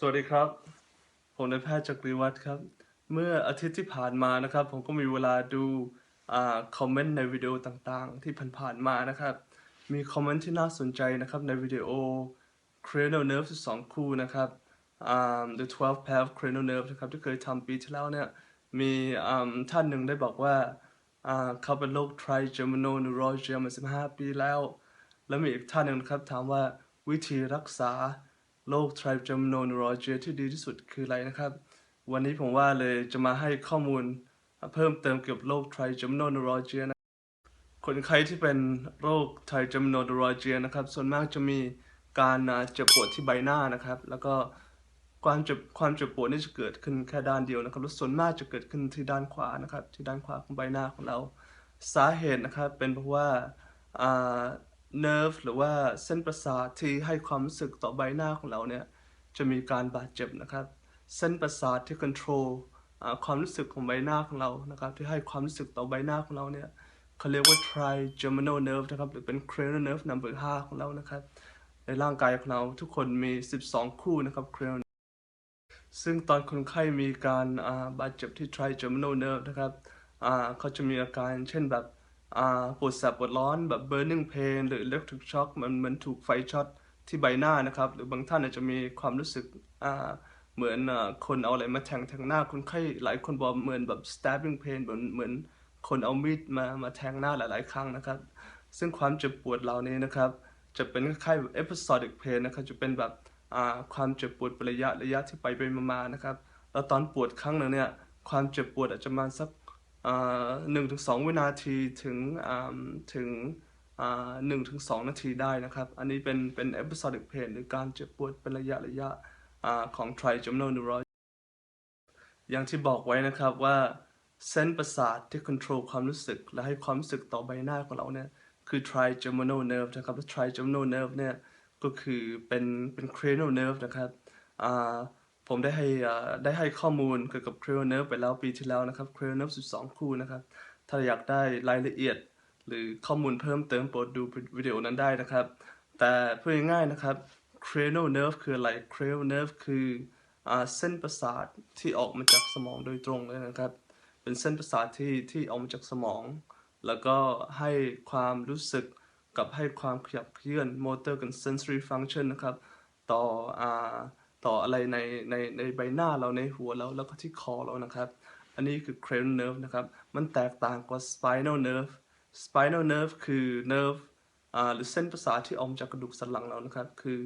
สวัสดีครับ ผมนายแพทย์จักรีวัฒน์ครับ เมื่ออาทิตย์ที่ผ่านมานะครับ ผมก็มีเวลาดูอ่าคอมเมนต์ในวิดีโอต่างๆ ที่ผ่านๆมานะครับ มีคอมเมนต์ที่น่าสนใจนะครับในวิดีโอ cranial nerve 12คู่นะครับอ่า the 12 pair of cranial nerve นะครับที่เคยทำปีที่แล้วเนี่ย มีอ่าท่านหนึ่งได้บอกว่าอ่าเขาเป็นโรค trigeminal neuralgia มา 15 ปีแล้ว แล้วมีอีกท่านหนึ่งนะครับถามว่าวิธีรักษา โรค trigeminal neuralgia ที่ดีที่สุดคืออะไรนะครับ วันนี้ผมว่าเลยจะมาให้ข้อมูลเพิ่มเติมเกี่ยวกับโรค trigeminal neuralgia นะคนไข้ที่เป็นโรค trigeminal neuralgia นะครับ ส่วนมากจะมีการเจ็บปวดที่ใบหน้านะครับ แล้วก็ความเจ็บความเจ็บปวดนี่จะเกิดขึ้นแค่ด้านเดียวนะครับ ส่วนมากจะเกิดขึ้นที่ด้านขวานะครับ ที่ด้านขวาของใบหน้าของเรา สาเหตุนะครับเป็นเพราะว่า อ่า nerve หรือว่าเส้นประสาทที่ให้ความรู้สึกต่อใบหน้าของเราเนี่ยจะมีการบาดเจ็บนะครับ เส้นประสาทที่ control อ่าความรู้สึกของใบหน้าของเรานะครับ ที่ให้ความรู้สึกต่อใบหน้าของเราเนี่ยเขาเรียกว่า trigeminal nerve นะครับหรือเป็น cranial nerve number 5ของเรานะครับ ในร่างกายของเราทุกคนมี 12 คู่นะครับ cranial ซึ่งตอนคนไข้มีการาบาดเจ็บที่ trigeminal nerve นะครับเขาจะมีอาการเช่นแบบ อ่าปวดแสบปวดร้อนแบบ burning pain หรือ electric shock มันเหมือนถูกไฟช็อตที่ใบหน้านะครับ หรือบางท่านอาจจะมีความรู้สึกอ่าเหมือนอ่าคนเอาอะไรมาแทงแทงหน้าคนไข้หลายคนบอกเหมือนแบบ stabbing pain เหมือนเหมือนคนเอามีดมามาแทงหน้าหลาย ๆ ครั้งนะครับ ซึ่งความเจ็บปวดเหล่านี้นะครับ จะเป็นคล้ายๆแบบ episodic pain นะครับจะเป็นแบบอ่าความเจ็บปวดเป็นระยะระยะที่ไปไปมาๆนะครับแล้วตอนปวดครั้งหนึ่งเนี่ยความเจ็บปวดอาจจะมาสัก หนึ่งถึงสองวินาทีถึงถึงหนึ่งถึงสองนาทีได้นะครับ อันนี้เป็นเป็น episodic pain หรือการเจ็บปวดเป็นระยะระยะอของ trigeminal neurosis อย่างที่บอกไว้นะครับว่าเส้นประสาทที่ control ความรู้สึก และให้ความรู้สึกต่อใบหน้าของเราเนี่ยคือ trigeminal nerve นะครับ trigeminal nerve เนี่ยก็คือเป็นเป็น cranial nerve นะครับอ่า ผมได้ให้ได้ให้ข้อมูลเกี่ยวกับ cranial nerve ไปแล้วปีที่แล้วนะครับ cranial nerve 12 คู่นะครับ ถ้าอยากได้รายละเอียด หรือข้อมูลเพิ่มเติมโปรดดูวิดีโอนั้นได้นะครับ แต่เพูดง่ายนะครับ cranial nerve คืออะไร cranial nerve คืออเส้นประสาทที่ออกมาจากสมองโดยตรงเลยนะครับ เป็นเส้นประสาทที่ที่ออกมาจากสมอง แล้วก็ให้ความรู้สึกกับให้ความขยับเคลื่อน motor กับ sensory function นะครับ ต่ออ่า ต่ออะไรในในในใบหน้าเราในหัวเราแล้วก็ที่คอเรานะครับ อันนี้คือ cranial nerve นะครับ มันแตกต่างกว่า spinal nerve spinal nerve คือ nerve อ่าหรือเส้นประสาทที่ออกมจากกระดูกสันหลังเรานะครับ คือ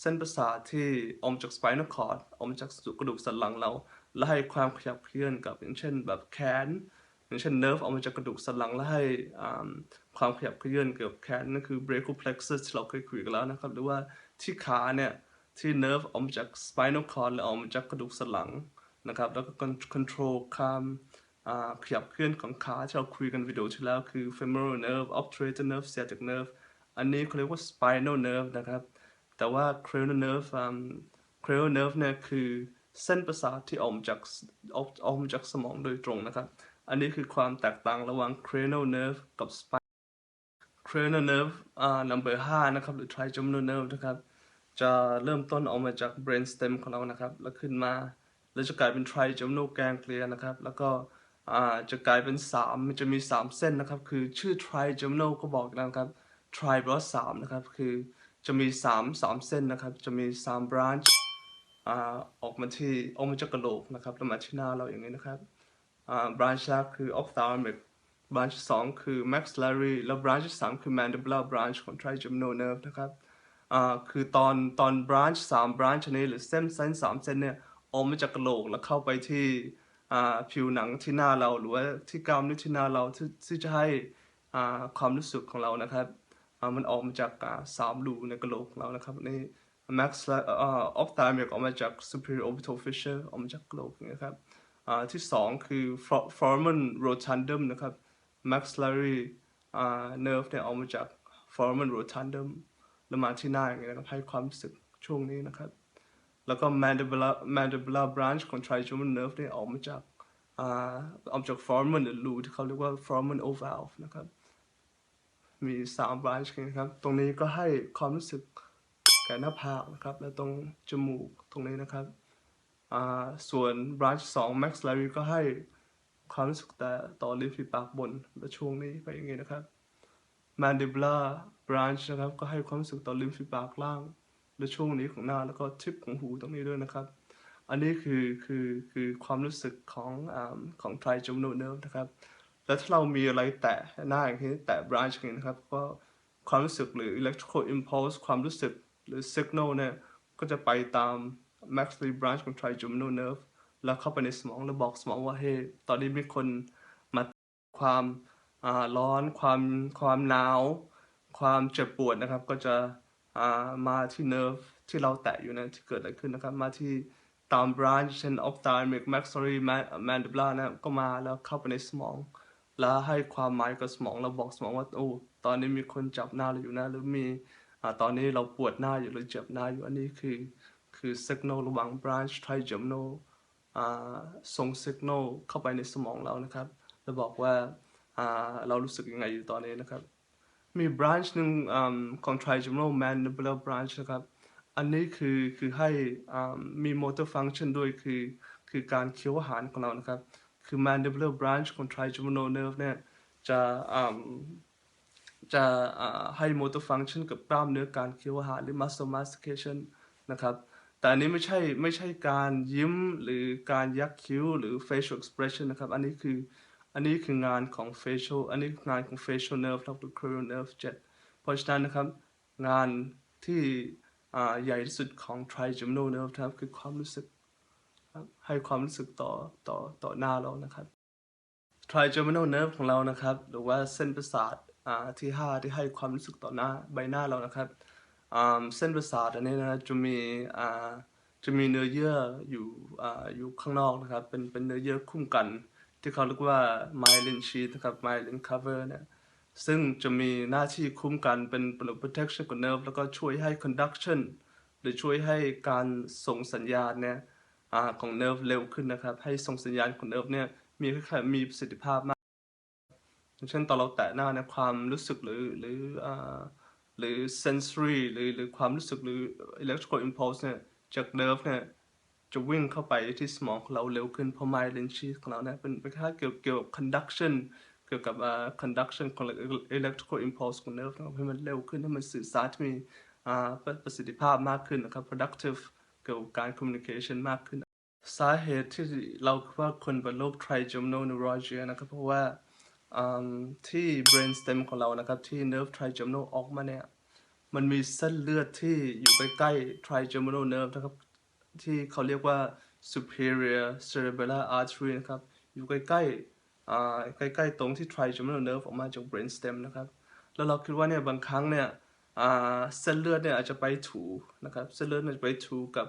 เส้นประสาทที่ออกมจาก spinal cord ออกมจากกระดูกสันหลังเรา และให้ความขยับเคลื่อนกับอย่างเช่นแบบแขนอย่างเช่นเนิร์ฟออกมาจากกระดูกสันหลังและให้อ่าความขยับเขยื่อนเกี่ยวกับแขนนั่นคือ brachial plexus ที่เราเคยคุยกันแล้วนะครับ หรือว่าที่ขาเนี่ย ที่เนิร์ฟออกมาจาก spinal cord หรือออกมาจากกระดูกสันหลังนะครับ แล้วก็ control ความขยับเคลื่อนของขาที่เราคุยกันวิดีโอที่แล้วคือ femoral nerve obturator nerve sciatic nerve อันนี้เขาเรียกว่า spinal nerve นะครับ แต่ว่า cranial nerve อ่า cranial nerve เนี่ยคือเส้นประสาทที่ออกมาจากออกออกมาจากสมองโดยตรงนะครับ อันนี้คือความแตกต่างระหว่าง cranial nerve กับ spinal cranial nerve อ่า number 5 นะครับ หรือ trigeminal nerve นะครับ จะเริ่มต้นออกมาจาก brain stem ของเรานะครับ แล้วขึ้นมา แล้วจะกลายเป็น trigeminal ganglia นะครับ แล้วก็จะกลายเป็น 3 มันจะมี 3 เส้นนะครับ คือชื่อ trigeminal ก็บอกแล้วครับ tri แปลว่า3นะครับ คือจะมี 3 3 เส้นนะครับ จะมี 3 branch อออกมาที่ออกมาจากกระโหลกนะครับแล้วมาที่หน้าเราอย่างนี้นะครับอ่า branch แรกคือ ophthalmic branch ที่สองคือ maxillary แล้ว branch ที่สามคือ mandibular branch ของ trigeminal nerve นะครับ คือตอนตอน branch สาม branch นี้หรือเส้นเส้นสามเส้นเนี่ยออกมาจากกระโหลกแล้วเข้าไปที่ผิวหนังที่หน้าเราหรือว่าที่กล้ามเนื้อที่หน้าเราที่ที่จะให้ความรู้สึกของเรานะครับมันออกมาจากสามรูในกระโหลกของเรานะครับนี่ max อ่า ophthalmic ออกมาจาก superior orbital fissure ออกมาจากกระโหลกอย่างเงี้ยครับที่สองคือ foramen rotundum นะครับ maxillary nerve เนี่ยออกมาจาก foramen rotundum แล้วมาที่หน้าอย่างเงี้ยนะครับให้ความรู้สึกช่วงนี้นะครับ แล้วก็ mandibular mandibular branch ของ trigeminal nerve เนี่ยออกมาจากอ่าออกมาจาก foramen หรือรูที่เขาเรียกว่า foramen oval นะครับมีสาม branch นะครับ ตรงนี้ก็ให้ความรู้สึกแก่หน้าผากนะครับ และตรงจมูกตรงนี้นะครับอ่าส่วน branch 2 max l a r y ก็ให้ความรู้สึกแต่ต่อริมฝีปากบนและช่วงนี้ไปอย่างนี้นะครับ mandibular branch นะครับ ก็ให้ความรู้สึกต่อริมฝีปากล่าง และช่วงนี้ของหน้าแล้วก็ทิปของหูตรงนี้ด้วยนะครับ อันนี้คือคือคือความรู้สึกของอของ trigeminal nerve นะครับ แล้วถ้าเรามีอะไรแตะหน้าอย่างนี้แตะ branch อย่างนี้นะครับ ก็ความรู้สึกหรือ electrical impulse ความรู้สึกหรือ signal เนี่ย ก็จะไปตาม maxillary branch ของ trigeminal nerve แล้วเข้าไปในสมองแล้วบอกสมองว่าเฮ้ตอนนี้มีคนมาความอ่าร้อนความความหนาว ความเจ็บปวดนะครับก็จะามาที่ nerve ที่เราแตะอยู่นะที่เกิดอะไรขึ้นนะครับ มาที่ตาม branch เช่น ophthalmic maxillary ma- mandibular นะครับก็มาแล้วเข้าไปในสมอง แล้วให้ความหมายกับสมองเราบอกสมองว่าโอ้ตอนนี้มีคนจับหน้าเราอยู่นะหรือมีอตอนนี้เราปวดหน้าอยู่หรือเจ็บหน้าอยู่อันนี้คือคือ signal ระหว่าง branch trigeminal ส่ง signal เข้าไปในสมองเรานะครับแล้วบอกว่าเรารู้สึกยังไงอยู่ตอนนี้นะครับ มี branch หนึ่งอของ trigeminal mandibular branch นะครับ อันนี้คือคือให้อ่ามี motor function ด้วยคือคือการเคี้ยวอาหารของเรานะครับ คือ mandibular branch ของ trigeminal nerve เนี่ยจะจะให้ motor function กับกล้ามเนื้อการเคี้ยวอาหารหรือ muscle mastication นะครับ แต่อันนี้ไม่ใช่ไม่ใช่การยิ้มหรือการยักคิ้วหรือ facial expression นะครับ อันนี้คือ อันนี้คืองานของ facial อันนี้คืองานของ facial nerve ครับหรือ cranial nerve 7เพราะฉะนั้นนะครับ งานที่ใหญ่ที่สุดของ trigeminal nerve นะครับคือความรู้สึกให้ความรู้สึกต่อต่อต่อหน้าเรานะครับ trigeminal nerve ของเรานะครับ หรือว่าเส้นประสาทที่ 5 ที่ให้ความรู้สึกต่อหน้าใบหน้าเรานะครับเส้นประสาทอันนี้นะจะมีจะมีเนื้อเยื่ออยู่ออยู่ข้างนอกนะครับ เป็นเป็นเนื้อเยื่อคุ้มกัน ที่เขาเรียกว่า myelin sheath นะครับ myelin cover เนี่ยซึ่งจะมีหน้าที่คุ้มกันเป็น protection ของ nerve แล้วก็ช่วยให้ conduction หรือช่วยให้การส่งสัญญาณเนี่ยอของ nerve เร็วขึ้นนะครับ ให้ส่งสัญญาณของ nerve เนี่ยมีคล้ายๆมีประสิทธิภาพมากเช่นตอนเราแตะหน้าเนี่ยความรู้สึกหรือหรืออ่าหรือ sensory หรือหรือความรู้สึกหรือ electrical impulse เนี่ยจาก nerve เนี่ย จะวิ่งเข้าไปที่สมองของเราเร็วขึ้นเพราะ myelin sheath ของเราเนี่ยเป็นเป็นคล้ายๆเกี่ยวเกี่ยวกับ conduction เกี่ยวกับอ่า conduction ของ electrical impulse ของ nerve นะครับให้มันเร็วขึ้นให้มันสื่อสารที่มีประสิทธิภาพมากขึ้นนะครับ productive เกี่ยวกับการ communication มากขึ้น สาเหตุที่เราว่าคนเป็นโรค trigeminal neuralgia นะครับเพราะว่าที่ brain stem ของเรานะครับที่ nerve trigeminal ออกมาเนี่ยมันมีเส้นเลือดที่อยู่ใกล้ๆ trigeminal nerve นะครับ ที่เขาเรียกว่า superior cerebellar artery นะครับ อยู่ใกล้ๆใกล้ๆตรงที่ trigeminal nerve ออกมาจาก brain stem นะครับ แล้วเราคิดว่าเนี่ยบางครั้งเนี่ยเส้นเลือดเนี่ยอาจจะไปถูนะครับ เส้นเลือดเนี่ยไปถูกับ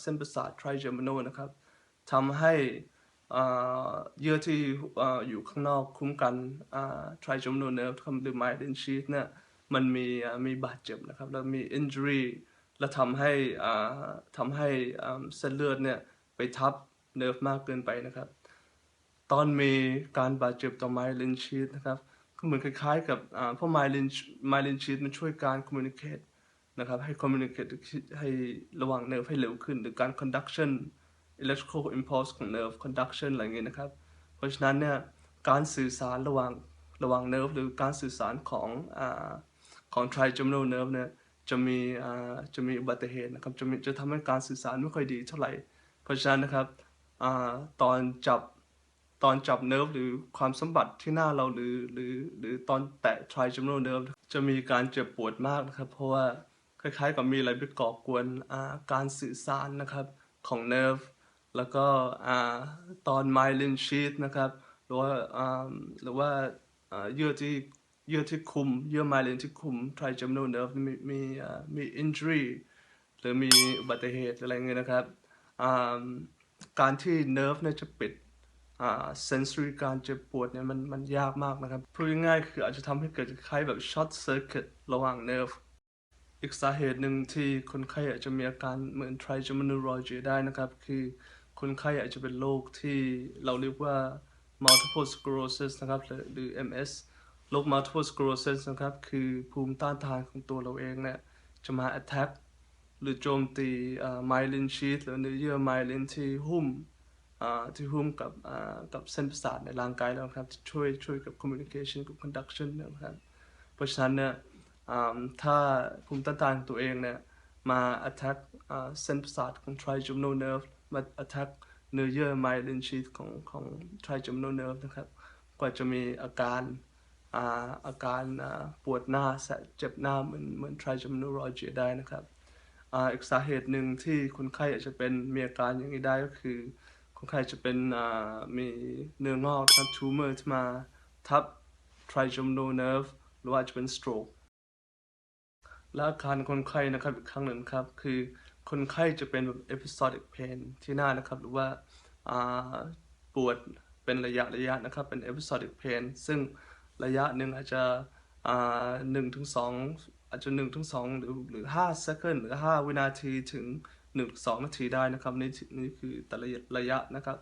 เส้นประสาท trigeminal นะครับทำให้เยื่อที่ออยู่ข้างนอกคุ้มกัน trigeminal nerve ครับหรือ myelin sheath เนี่ยมันมีมีบาดเจ็บนะครับ แล้วมี injury แล้วทำให้ทำให้เส้นเลือดเนี่ยไปทับเนิร์ฟมากเกินไปนะครับ ตอนมีการบาดเจ็บต่อ myelin sheath นะครับก็เหมือนคล้ายๆกับเพราะ myelin myelin sheath มันช่วยการ communicate นะครับให้ communicate ให้ระหว่างเนิร์ฟให้เร็วขึ้น หรือการ conduction electrical impulse ของ nerve conduction อะไรเงี้ยนะครับ เพราะฉะนั้นเนี่ยการสื่อสารระหว่างระหว่าง nerve หรือการสื่อสารของอของ trigeminal nerve เนี่ย จะมีอ่าจะมีอุบัติเหตุนะครับจะมีจะทำให้การสื่อสารไม่ค่อยดีเท่าไหร่ เพราะฉะนั้นนะครับอ่าตอนจับตอนจับเนิร์ฟหรือความสัมผัสที่หน้าเราหรือหรือหรือตอนแตะ trigeminal nerve จะมีการเจ็บปวดมากนะครับ เพราะว่าคล้ายๆกับมีอะไรไปก่อกวนการสื่อสารนะครับของเนิร์ฟแล้วก็อ่าตอน myelin sheath นะครับ หรือว่าอ่าหรือว่าอ่าเยื่อที่ เยื่อที่คุม เยื่อ myelin ที่คุม trigeminal nerve มีมีมี injury หรือมีอุบัติเหตุอะไรเงี้ยนะครับการที่เนิร์ฟเนี่ยจะปิดอ่า sensory การเจ็บปวดเนี่ยมันมันยากมากนะครับพูดง่ายๆคืออาจจะทำให้เกิดคล้ายแบบ short circuit ระหว่างเนิร์ฟอีกสาเหตุหนึ่งที่คนไข้อาจจะมีอาการเหมือน trigeminal neuralgia ได้นะครับ คือคนไข้อาจจะเป็นโรคที่เราเรียกว่า multiple sclerosis นะครับหรือหรือ MS โรค multiple sclerosis นะครับ คือภูมิต้านทานของตัวเราเองเนี่ย จะมา attack หรือโจมตีไมลินชีสหรือเนื้อเยื่อไมลินที่หุ้มที่หุ้มกับกับเส้นประสาทในร่างกายเราครับช่วยช่วยกับ communication กับ conduction นะครับ เพราะฉะนั้นเนี่ยถ้าภูมิต้านทานของตัวเองเนี่ย มา attack เส้นประสาทของ trigeminal nerve มา attack เนื้อเยื่อ myelin sheath ของของ trigeminal nerve นะครับก็จะมีอาการ อาอาการปวดหน้าแสบเจ็บหน้าเหมือนเหมือน trigeminalgia ได้นะครับอีกสาเหตุหนึ่งที่คนไข้อาจจะเป็นมีอาการอย่างนี้ได้ก็คือ คนไข้จะเป็นมีเนื้องอกนะครับ tumor ที่มาทับ trigeminal nerve หรือว่าจะเป็น stroke และอาการคนไข้นะครับอีกครั้งหนึ่งครับ คือคนไข้จะเป็นแบบ episodic pain ที่หน้านะครับ หรือว่าอ่าปวดเป็นระยะระยะนะครับเป็น episodic pain ซึ่ง ระยะหนึ่งอาจจะอ่าหนึ่งถึงสองอาจจะหนึ่งถึงสองหรือหรือห้า second หรือห้าวินาทีถึงหนึ่งสองนาทีได้นะครับนี่นี่คือแต่ละระยะนะครับ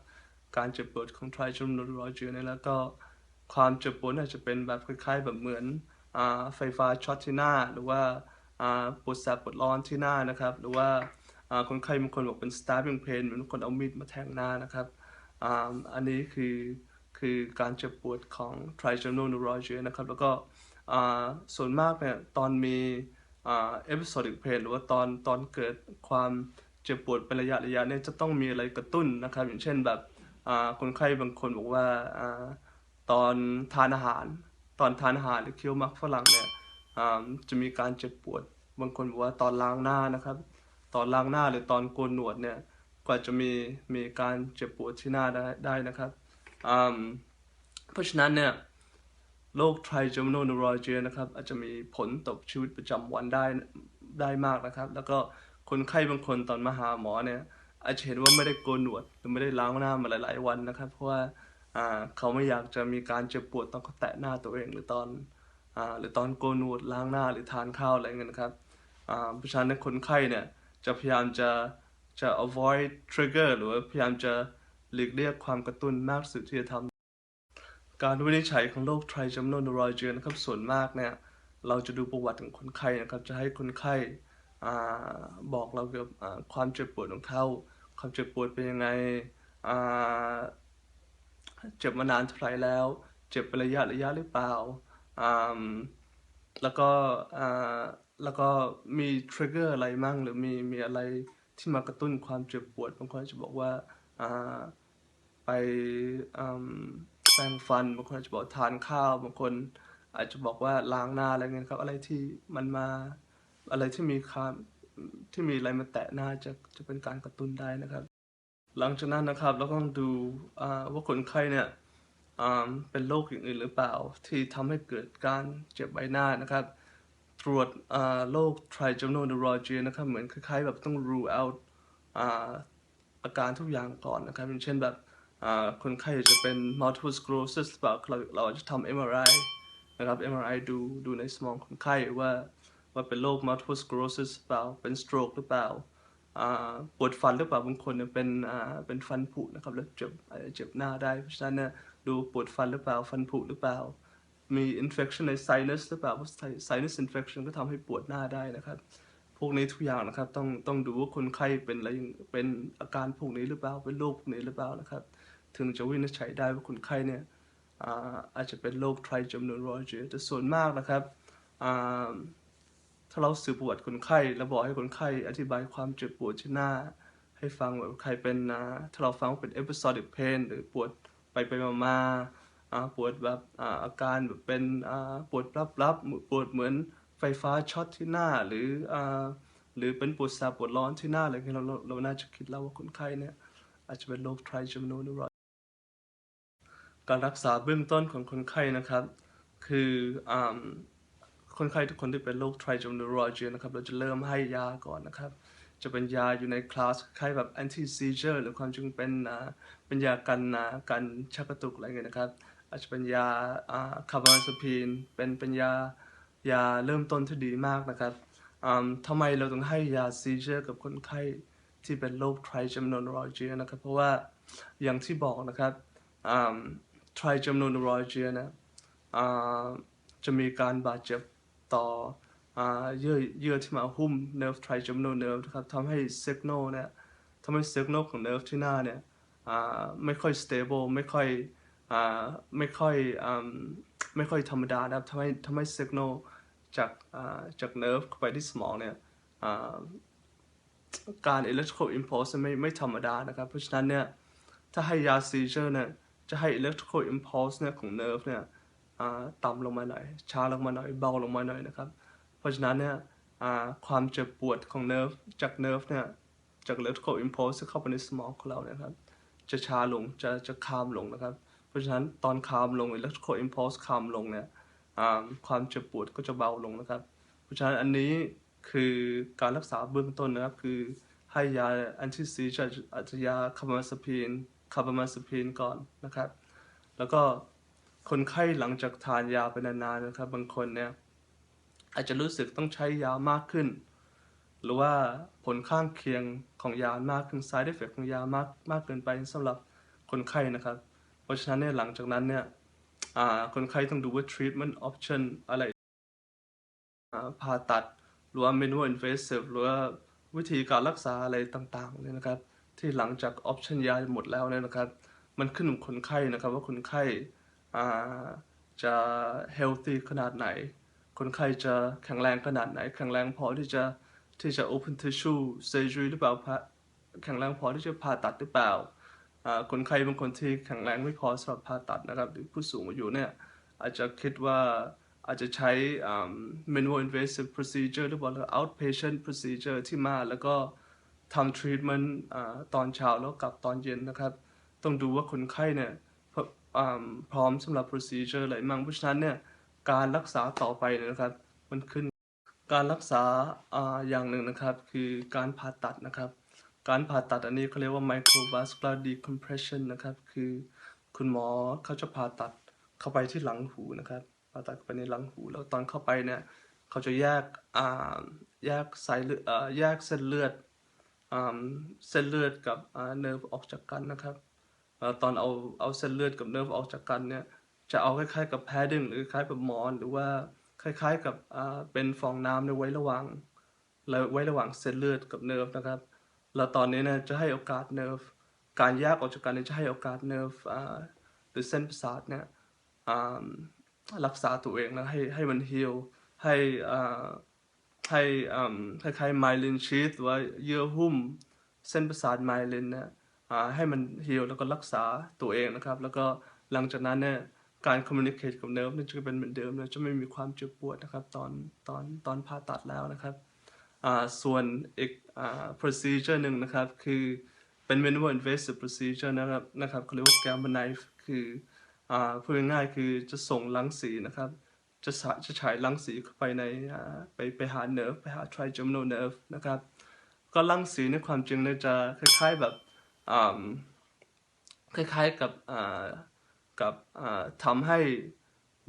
การเจ็บปวดของ trigeminal neuralgia เนี่ยแล้วก็ความเจ็บปวดอาจจะเป็นแบบคล้ายๆแบบเหมือนอ่าไฟฟ้าช็อตที่หน้า หรือว่าอ่าปวดแสบปวดร้อนที่หน้านะครับ หรือว่าอ่าคนไข้บางคนบอกเป็น stabbing pain เหมือนคนเอามีดมาแทงหน้านะครับอ่าอันนี้คือ คือการเจ็บปวดของ trigeminal neuralgia นะครับ แล้วก็ส่วนมากเนี่ยตอนมีอ episodic pain หรือว่าตอนตอนเกิดความเจ็บปวดเป็นระยะระยะเนี่ยจะต้องมีอะไรกระตุ้นนะครับ อย่างเช่นแบบคนไข้บางคนบอกว่าอตอนทานอาหาร ตอนทานอาหารหรือเคี้ยวมักฝรั่งเนี่ยจะมีการเจ็บปวด บางคนบอกว่าตอนล้างหน้านะครับ ตอนล้างหน้าหรือตอนโกนหนวดเนี่ยก็อาจะมีมีการเจ็บปวดที่หน้าได้ได้นะครับ เพราะฉะนั้นเนี่ยโรค trigeminal neuralgia นะครับอาจจะมีผลต่อชีวิตประจำวันได้ได้มากนะครับ แล้วก็คนไข้บางคนตอนมาหาหมอเนี่ยอาจจะเห็นว่าไม่ได้โกนหนวดหรือไม่ได้ล้างหน้ามาหลายๆวันนะครับ เพราะว่าเขาไม่อยากจะมีการเจ็บปวดตอนเขาแตะหน้าตัวเองหรือตอนอหรือตอนโกนหนวดล้างหน้าหรือทานข้าวอะไรเงี้ยนะครับเพราะฉะนั้นคนไข้เนี่ยจะพยายามจะจะ avoid trigger หรือว่าพยายามจะ หลีกเลี่ยงความกระตุ้นมากสุดที่จะทำการวินิจฉัยของโรค trigeminal neuralgia นะครับส่วนมากเนี่ยเราจะดูประวัติของคนไข้นะครับ จะให้คนไข้บอกเราเกี่ยวกับความเจ็บปวดของเขาความเจ็บปวดเป็นยังไงเจ็บมานานเท่าไรแล้ว เจ็บเป็นระยะระยะหรือเปล่า แล้วก็แล้วก็มีทริกเกอร์อะไรมั่งหรือมีมีอะไรที่มากระตุ้นความเจ็บปวดบางคนจะบอกว่า ไปแปรงฟันบางคนอาจจะบอกทานข้าวบางคนอาจจะบอกว่าล้างหน้าอะไรเงี้ยครับ อะไรที่มันมาอะไรที่มีความที่มีอะไรมาแตะหน้าจะจะเป็นการกระตุ้นได้นะครับ หลังจากนั้นนะครับเราก็ต้องดูว่าคนไข้เนี่ยเป็นโรคอย่างอื่นหรือเปล่า ที่ทำให้เกิดการเจ็บใบหน้านะครับ ตรวจโรค trigeminal neuralgia นะครับ เหมือนคล้ายๆแบบต้อง rule out อาอาการทุกอย่างก่อนนะครับอย่างเช่นแบบ คนไข้จะเป็น multiple sclerosis หรือเปล่าเราเราอาจจะทำ MRI นะครับ MRI ดูดูในสมองคนไข้ว่าว่าเป็นโรค multiple sclerosis หรือเปล่า เป็น stroke หรือเปล่าปวดฟันหรือเปล่าบางคนเนี่ยเป็นเป็นฟันผุนะครับแล้วเจ็บอาจจะเจ็บหน้าได้ เพราะฉะนั้นเนี่ยดูปวดฟันหรือเปล่าฟันผุหรือเปล่า มี infection ใน sinus หรือเปล่าเพราะ sinus infection ก็ทำให้ปวดหน้าได้นะครับพวกนี้ทุกอย่างนะครับต้องต้องดูว่าคนไข้เป็นอะไรเป็นอาการพวกนี้หรือเปล่าเป็นโรคพวกนี้หรือเปล่านะครับ ถึงจะวินิจฉัยได้ว่าคนไข้เนี่ยอาจจะเป็นโรค trigeminal neuralgia แต่ส่วนมากนะครับถ้าเราสืบประวัติคนไข้แล้วบอกให้คนไข้อธิบายความเจ็บปวดที่หน้า ให้ฟังว่าใครเป็นอ่าถ้าเราฟังว่าเป็น episodic pain หรือปวดไปไปมามาปวดแบบอาอาการแบบเป็นปวดรับรับๆปวดเหมือนไฟฟ้าช็อตที่หน้าหรืออหรือเป็นปวดแสบปวดร้อนที่หน้าอะไรเงี้ยเราเราเราน่าจะคิดแล้วว่าคนไข้เนี่ยอาจจะเป็นโรค trigeminal neuralgia การรักษาเบื้องต้นของคนไข้นะครับ คืออคนไข้ทุกคนที่เป็นโรค trigeminal neuralgia นะครับ เราจะเริ่มให้ยาก่อนนะครับ จะเป็นยาอยู่ในคลาสคล้ายแบบ anti seizure หรือความจริงเป็นอ่าเป็นยากันอ่ากันชักกระตุกอะไรเงี้ยนะครับ อาจจะเป็นยาคาร์บอนซพีนเป็นเป็นยายาเริ่มต้นที่ดีมากนะครับอ่าทำไมเราต้องให้ยา seizure กับคนไข้ที่เป็นโรค trigeminal neuralgia นะครับ เพราะว่าอย่างที่บอกนะครับ trigeminal neuralgia นะจะมีการบาดเจ็บต่อเยื่อเยื่อที่มาหุ้ม nerve trigeminal nerve นะครับทำให้ signal เนี่ยทำให้ signal ของ nerve ที่หน้าเนี่ยไม่ค่อย stable ไม่ค่อยไม่ค่อยไม่ค่อยธรรมดานะครับทำให้ทำให้ signal จากจาก nerve เข้าไปที่สมองเนี่ยการ electrical impulse ไม่ไม่ธรรมดานะครับ เพราะฉะนั้นเนี่ยถ้าให้ยา seizure เนี่ย จะให้ electrical impulse เนี่ยของ nerve เนี่ยต่ำลงมาหน่อย ช้าลงมาหน่อย เบาลงมาหน่อยนะครับ เพราะฉะนั้นเนี่ยความเจ็บปวดของ nerve จาก nerve เนี่ยจาก electrical impulse เข้าไปในสมองของเราเนี่ยครับ จะช้าลง จะจะคามลงนะครับ เพราะฉะนั้นตอนคามลง electrical impulse คามลงเนี่ยความเจ็บปวดก็จะเบาลงนะครับ เพราะฉะนั้นอันนี้คือการรักษาเบื้องต้นนะครับ คือให้ยาแอนติซีจอาจจะยาคามาซาพีน คาร์บามาซพีนก่อนนะครับ แล้วก็คนไข้หลังจากทานยาไปนานๆนะครับ บางคนเนี่ยอาจจะรู้สึกต้องใช้ยามากขึ้น หรือว่าผลข้างเคียงของยามากขึ้น side effect ของยามากมากเกินไปสำหรับคนไข้นะครับ เพราะฉะนั้นเนี่ยหลังจากนั้นเนี่ยคนไข้ต้องดูว่า treatment option อะไรผ่าตัด หรือว่า minimal invasive หรือว่าวิธีการรักษาอะไรต่างๆเนี่ยนะครับ ที่หลังจาก option ยาหมดแล้วเนี่ยนะครับ มันขึ้นกับคนไข้นะครับว่าคนไข้จะ healthy ขนาดไหน คนไข้จะแข็งแรงขนาดไหน แข็งแรงพอที่จะที่จะ open tissue surgery หรือเปล่าแข็งแรงพอที่จะผ่าตัดหรือเปล่า คนไข้บางคนที่แข็งแรงไม่พอสำหรับผ่าตัดนะครับหรือผู้สูงอายุเนี่ยอาจจะคิดว่าอาจจะใช้อ่า minimal invasive procedure หรือว่า outpatient procedure ที่มาแล้วก็ ทำ treatment อ่าตอนเช้าแล้วกลับตอนเย็นนะครับ ต้องดูว่าคนไข้เนี่ยพร้อมสำหรับ procedure อะไรมั่งเพราะฉะนั้นเนี่ยการรักษาต่อไปนะครับ มันขึ้นการรักษาอย่างหนึ่งนะครับ คือการผ่าตัดนะครับ การผ่าตัดอันนี้เขาเรียกว่า microvascular decompression นะครับ คือคุณหมอเขาจะผ่าตัดเข้าไปที่หลังหูนะครับผ่าตัดไปในหลังหูแล้วตอนเข้าไปเนี่ยเขาจะแยกแยกสายเลือดแยกเส้นเลือด เส้นเลือดกับเนิร์ฟออกจากกันนะครับตอนเอาเอาเส้นเลือดกับเนิร์ฟออกจากกันเนี่ยจะเอาคล้ายๆกับ padding หรือคล้ายกับหมอนหรือว่าคล้ายๆกับเป็นฟองน้ำในไว้ระหว่างไว้ระหว่างเส้นเลือดกับเนิร์ฟนะครับแล้วตอนนี้เนี่ยจะให้โอกาสเนิร์ฟการแยกออกจากกันเนี่ยจะให้โอกาสเนิร์ฟอ่าหรือเส้นประสาทเนี่ยรักษาตัวเองแล้วให้ให้มันฮีลให้อ่า ให้อ่าคล้ายๆไมลินชีทหรือว่าเยื่อหุ้มเส้นประสาทไมลินเนี่ยให้มันฮีลแล้วก็รักษาตัวเองนะครับ แล้วก็หลังจากนั้นเนี่ยการคอมมิวนิเคชกับเนิร์ฟจะเป็นเหมือนเดิมนะจะไม่มีความเจ็บปวดนะครับตอนตอนตอนผ่าตัดแล้วนะครับส่วนอีกอ่า procedure หนึ่งนะครับคือเป็น minimal invasive procedure นะครับนะครับเขาเรียกว่า gamma knife คืออ่าพูดง่ายๆคือจะส่งรังสีนะครับ จะสะจะฉายรังสีไปในไปไปหา nerve ไปหา trigeminal nerve นะครับ ก็รังสีในความจริงเนี่ยจะคล้ายๆแบบคล้ายๆกับกับทำให้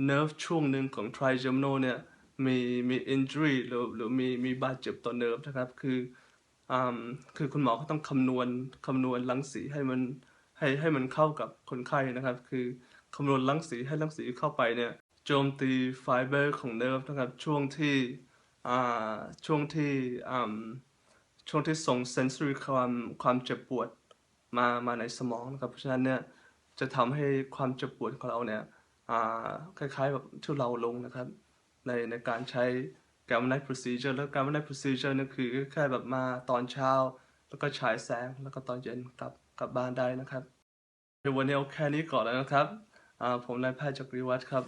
nerve ช่วงหนึ่งของ trigeminal เนี่ยมีมี injury หรือหรือมีมีบาดเจ็บต่อ nerve นะครับ คือคือคุณหมอเขาต้องคำนวณคำนวณรังสีให้มันให้ให้มันเข้ากับคนไข้นะครับ คือคำนวณรังสีให้รังสีเข้าไปเนี่ย โจมตีไฟเบอร์ของ nerve นะครับช่วงที่อ่าช่วงที่อ่าช่วงที่ส่ง sensory ความความเจ็บปวดมามาในสมองนะครับเพราะฉะนั้นเนี่ยจะทำให้ความเจ็บปวดของเราเนี่ยอ่าคล้ายๆแบบทุเลาลงนะครับในในการใช้ gamma knife procedure แล้ว gamma knife procedure นี่คือแค่แบบมาตอนเช้า แล้วก็ฉายแสงแล้วก็ตอนเย็นกลับกลับบ้านได้นะครับเดี๋ยววันนี้เอาแค่นี้ก่อนแล้วนะครับอ่าผมนายแพทย์จักรีวัฒน์ครับ